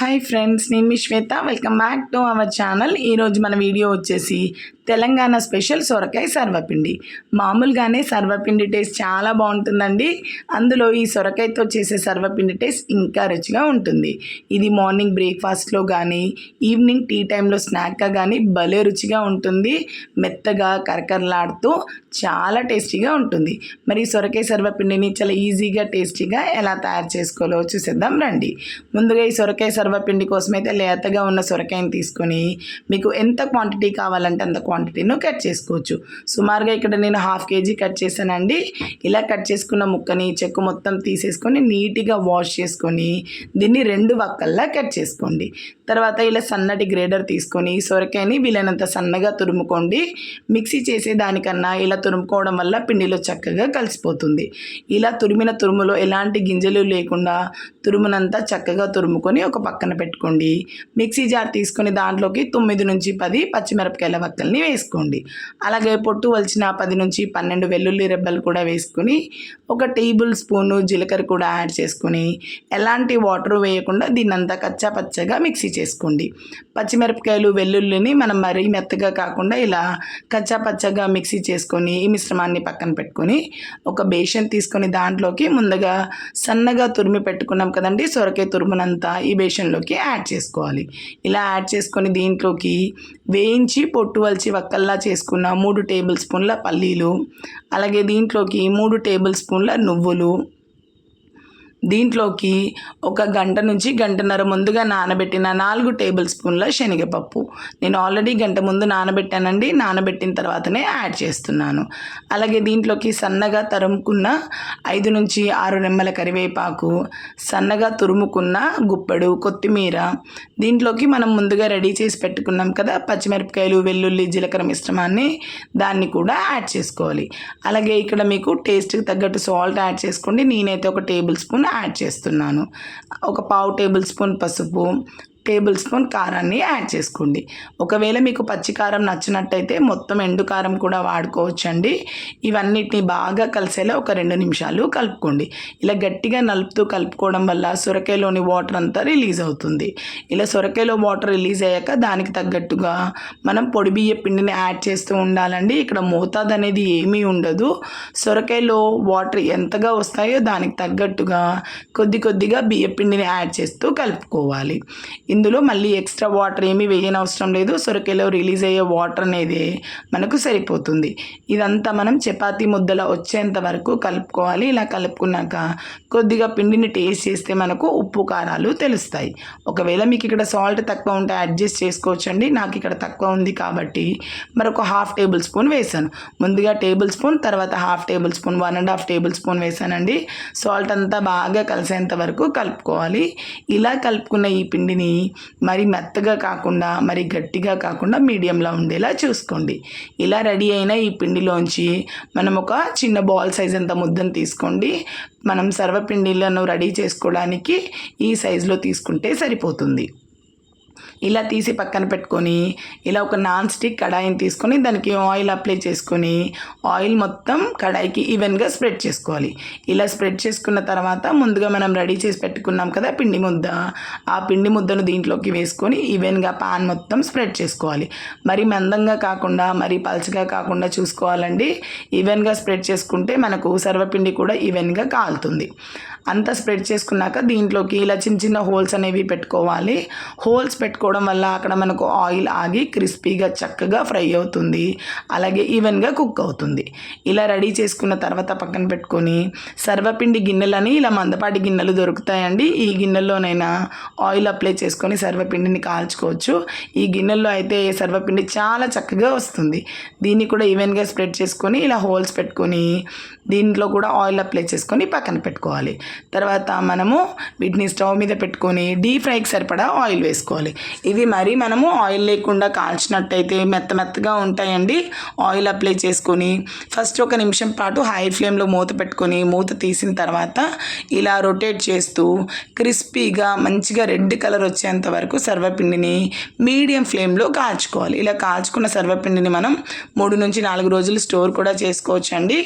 Hi friends నేను మీ Shweta. Welcome back to our channel ఈరోజు మన వీడియో వచ్చేసి తెలంగాణ స్పెషల్ సొరకాయ సర్వపిండి. మామూలుగానే సర్వపిండి టేస్ట్ చాలా బాగుంటుందండి. అందులో ఈ సొరకాయతో చేసే సర్వపిండి టేస్ట్ ఇంకా రుచిగా ఉంటుంది. ఇది మార్నింగ్ బ్రేక్ఫాస్ట్లో కానీ ఈవినింగ్ టీ టైంలో స్నాక్గా కానీ భలే రుచిగా ఉంటుంది. మెత్తగా కరకరలాడుతూ చాలా టేస్టీగా ఉంటుంది. మరి సొరకాయ సర్వపిండిని చాలా ఈజీగా టేస్టీగా ఎలా తయారు చేసుకోవాలో చూసేద్దాం రండి. ముందుగా ఈ సొరకాయ సర్వపిండి కోసం అయితే లేతగా ఉన్న సొరకాయని తీసుకొని మీకు ఎంత క్వాంటిటీ కావాలంటే అంత క్వాంటిటీను కట్ చేసుకోవచ్చు. సుమారుగా ఇక్కడ నేను హాఫ్ కేజీ కట్ చేశానండి. ఇలా కట్ చేసుకున్న ముక్కని చెక్కు మొత్తం తీసేసుకొని నీట్గా వాష్ చేసుకొని దీన్ని రెండు వక్కల్లా కట్ చేసుకోండి. తర్వాత ఇలా సన్నటి గ్రేడర్ తీసుకొని సొరకాయని వీలైనంత సన్నగా తురుముకోండి. మిక్సీ చేసే దానికన్నా ఇలా తురుముకోవడం వల్ల పిండిలో చక్కగా కలిసిపోతుంది. ఇలా తురిమిన తురుములో ఎలాంటి గింజలు లేకుండా తురుమునంతా చక్కగా తురుముకొని ఒక పక్కన పెట్టుకోండి. మిక్సీ జార్ తీసుకొని దాంట్లోకి తొమ్మిది నుంచి పది పచ్చిమిరపకాయల వక్కల్ని వేసుకోండి. అలాగే పొట్టు వలిచిన పది నుంచి పన్నెండు వెల్లుల్లి రెబ్బలు కూడా వేసుకొని ఒక టేబుల్ స్పూను జీలకర్ర కూడా యాడ్ చేసుకొని ఎలాంటి వాటర్ వేయకుండా దీన్నంతా కచ్చా పచ్చగా మిక్సీ చేసుకోండి. పచ్చిమిరపకాయలు వెల్లుల్లిని మనం మరీ మెత్తగా కాకుండా ఇలా కచ్చా పచ్చగా మిక్సీ చేసుకొని ఈ మిశ్రమాన్ని పక్కన పెట్టుకొని ఒక బేషన్ తీసుకొని దాంట్లోకి ముందుగా సన్నగా తురిమి పెట్టుకున్నాం కదండి సొరకాయ తురుమునంతా ఈ బేషన్లోకి యాడ్ చేసుకోవాలి. ఇలా యాడ్ చేసుకొని దీంట్లోకి వేయించి పొట్టు వలిచి వక్కల్లా చేసుకున్న మూడు టేబుల్ స్పూన్ల పల్లీలు అలాగే దీంట్లోకి మూడు టేబుల్ స్పూన్ల నువ్వులు. దీంట్లోకి ఒక గంట నుంచి గంటన్నర ముందుగా నానబెట్టిన నాలుగు టేబుల్ స్పూన్ల శనగపప్పు. నేను ఆల్రెడీ గంట ముందు నానబెట్టానండి. నానబెట్టిన తర్వాతనే యాడ్ చేస్తున్నాను. అలాగే దీంట్లోకి సన్నగా తరుముకున్న ఐదు నుంచి ఆరు నెమ్మల కరివేపాకు సన్నగా తురుముకున్న గుప్పెడు కొత్తిమీర. దీంట్లోకి మనం ముందుగా రెడీ చేసి పెట్టుకున్నాం కదా పచ్చిమిరపకాయలు వెల్లుల్లి జీలకర్ర మిశ్రమాన్ని దాన్ని కూడా యాడ్ చేసుకోవాలి. అలాగే ఇక్కడ మీకు టేస్ట్కి తగ్గట్టు సాల్ట్ యాడ్ చేసుకోండి. నేనైతే ఒక టేబుల్ స్పూన్ యాడ్ చేస్తున్నాను. ఒక పావు టేబుల్ స్పూన్ పసుపు టేబుల్ స్పూన్ కారాన్ని యాడ్ చేసుకోండి. ఒకవేళ మీకు పచ్చి కారం నచ్చినట్టయితే మొత్తం ఎండు కారం కూడా వాడుకోవచ్చండి. ఇవన్నిటిని బాగా కలిసేలా ఒక రెండు నిమిషాలు కలుపుకోండి. ఇలా గట్టిగా నలుపుతూ కలుపుకోవడం వల్ల సొరకాయలోని వాటర్ అంతా రిలీజ్ అవుతుంది. ఇలా సొరకాయలో వాటర్ రిలీజ్ అయ్యాక దానికి తగ్గట్టుగా మనం పొడి బియ్య పిండిని యాడ్ చేస్తూ ఉండాలండి. ఇక్కడ మోతాదు అనేది ఏమీ ఉండదు. సొరకాయలో వాటర్ ఎంతగా వస్తాయో దానికి తగ్గట్టుగా కొద్ది కొద్దిగా బియ్య పిండిని యాడ్ చేస్తూ కలుపుకోవాలి. ఇందులో మళ్ళీ ఎక్స్ట్రా వాటర్ ఏమీ వేయనవసరం లేదు. సొరకాయలో రిలీజ్ అయ్యే వాటర్ అనేది మనకు సరిపోతుంది. ఇదంతా మనం చపాతీ ముద్దల వచ్చేంత వరకు కలుపుకోవాలి. ఇలా కలుపుకున్నాక కొద్దిగా పిండిని టేస్ట్ చేస్తే మనకు ఉప్పు కారాలు తెలుస్తాయి. ఒకవేళ మీకు ఇక్కడ సాల్ట్ తక్కువ ఉంటే అడ్జస్ట్ చేసుకోవచ్చండి. నాకు ఇక్కడ తక్కువ ఉంది కాబట్టి మరొక హాఫ్ టేబుల్ స్పూన్ వేసాను. ముందుగా టేబుల్ స్పూన్ తర్వాత half tablespoon one and half tablespoon వేసానండి. సాల్ట్ అంతా బాగా కలిసేంత వరకు కలుపుకోవాలి. ఇలా కలుపుకున్న ఈ పిండిని మరి మెత్తగా కాకుండా మరి గట్టిగా కాకుండా మీడియంలో ఉండేలా చూసుకోండి. ఇలా రెడీ అయిన ఈ పిండిలోంచి మనం ఒక చిన్న బాల్ సైజ్ అంత ముద్దను తీసుకోండి. మనం సర్వపిండిలను రెడీ చేసుకోవడానికి ఈ సైజులో తీసుకుంటే సరిపోతుంది. ఇలా తీసి పక్కన పెట్టుకొని ఇలా ఒక నాన్ స్టిక్ కడాయిని తీసుకొని దానికి ఆయిల్ అప్లై చేసుకొని ఆయిల్ మొత్తం కడాయికి ఈవెన్గా స్ప్రెడ్ చేసుకోవాలి. ఇలా స్ప్రెడ్ చేసుకున్న తర్వాత ముందుగా మనం రెడీ చేసి పెట్టుకున్నాం కదా పిండి ముద్ద. ఆ పిండి ముద్దను దీంట్లోకి వేసుకొని ఈవెన్గా పాన్ మొత్తం స్ప్రెడ్ చేసుకోవాలి. మరి మందంగా కాకుండా మరి పల్చగా కాకుండా చూసుకోవాలండి. ఈవెన్గా స్ప్రెడ్ చేసుకుంటే మనకు సర్వపిండి కూడా ఈవెన్గా కాలుతుంది. అంతా స్ప్రెడ్ చేసుకున్నాక దీంట్లోకి ఇలా చిన్న చిన్న హోల్స్ అనేవి పెట్టుకోవాలి. హోల్స్ పెట్టుకోవడం వల్ల అక్కడ మనకు ఆయిల్ ఆగి క్రిస్పీగా చక్కగా ఫ్రై అవుతుంది. అలాగే ఈవెన్గా కుక్ అవుతుంది. ఇలా రెడీ చేసుకున్న తర్వాత పక్కన పెట్టుకొని సర్వపిండి గిన్నెలని ఇలా మందపాటి గిన్నెలు దొరుకుతాయండి. ఈ గిన్నెల్లోనైనా ఆయిల్ అప్లై చేసుకొని సర్వపిండిని కాల్చుకోవచ్చు. ఈ గిన్నెల్లో అయితే సర్వపిండి చాలా చక్కగా వస్తుంది. దీన్ని కూడా ఈవెన్గా స్ప్రెడ్ చేసుకొని ఇలా హోల్స్ పెట్టుకొని దీంట్లో కూడా ఆయిల్ అప్లై చేసుకొని పక్కన పెట్టుకోవాలి. తర్వాత మనము వీటిని స్టవ్ మీద పెట్టుకొని డీప్ ఫ్రైకి సరిపడా ఆయిల్ వేసుకోవాలి. ఇవి మరి మనము ఆయిల్ లేకుండా కాల్చినట్టయితే మెత్త మెత్తగా ఉంటాయండి. ఆయిల్ అప్లై చేసుకొని ఫస్ట్ ఒక నిమిషం పాటు హై ఫ్లేమ్లో మూత పెట్టుకొని మూత తీసిన తర్వాత ఇలా రొటేట్ చేస్తూ క్రిస్పీగా మంచిగా రెడ్ కలర్ వచ్చేంత వరకు సర్వపిండిని మీడియం ఫ్లేమ్లో కాల్చుకోవాలి. ఇలా కాల్చుకున్న సర్వపిండిని మనం మూడు నుంచి నాలుగు రోజులు స్టోర్ కూడా చేసుకోవచ్చు అండి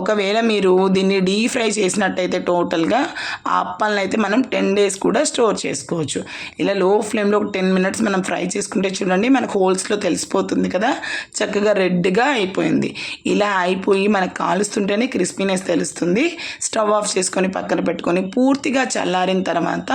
ఒకవేళ మీరు దీన్ని డీప్ ఫ్రై చేసినట్టయితే టోటల్గా నార్మల్గా ఆ అప్పాలను అయితే మనం టెన్ డేస్ కూడా స్టోర్ చేసుకోవచ్చు. ఇలా లో ఫ్లేమ్లో ఒక టెన్ మినిట్స్ మనం ఫ్రై చేసుకుంటే చూడండి మనకు హోల్స్లో తెలిసిపోతుంది కదా? చక్కగా రెడ్గా అయిపోయింది. ఇలా అయిపోయి మనకు కాలుస్తుంటేనే క్రిస్పీనెస్ తెలుస్తుంది. స్టవ్ ఆఫ్ చేసుకొని పక్కన పెట్టుకొని పూర్తిగా చల్లారిన తర్వాత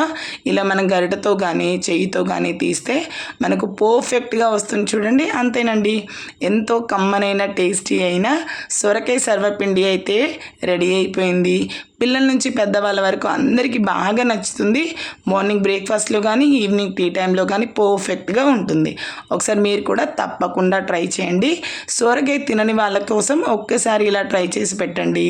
ఇలా మనం గరిటతో కానీ చెయ్యితో కానీ తీస్తే మనకు పర్ఫెక్ట్గా వస్తుంది చూడండి. అంతేనండి. ఎంతో కమ్మనైన టేస్టీ అయిన సొరకాయ సర్వపిండి అయితే రెడీ అయిపోయింది. పిల్లల నుంచి పెద్దవాళ్ళ వరకు అందరికీ బాగా నచ్చుతుంది. మార్నింగ్ బ్రేక్ఫాస్ట్లో కానీ ఈవినింగ్ టీ టైంలో కానీ పర్ఫెక్ట్గా ఉంటుంది. ఒకసారి మీరు కూడా తప్పకుండా ట్రై చేయండి. సొరకాయ తినని వాళ్ళ కోసం ఒక్కసారి ఇలా ట్రై చేసి పెట్టండి.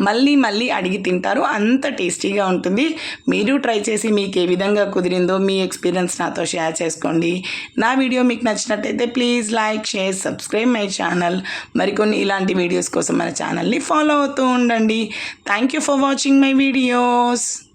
మళ్ళీ మళ్ళీ అడిగి తింటారు. అంత టేస్టీగా ఉంటుంది. మీరు ట్రై చేసి మీకు ఏ విధంగా కుదిరిందో మీ ఎక్స్పీరియన్స్ నాతో షేర్ చేసుకోండి. నా వీడియో మీకు నచ్చినట్టయితే please like share subscribe my channel. మరికొన్ని ఇలాంటి వీడియోస్ కోసం మన ఛానల్ని ఫాలో అవుతూ ఉండండి. Thank you for watching my videos.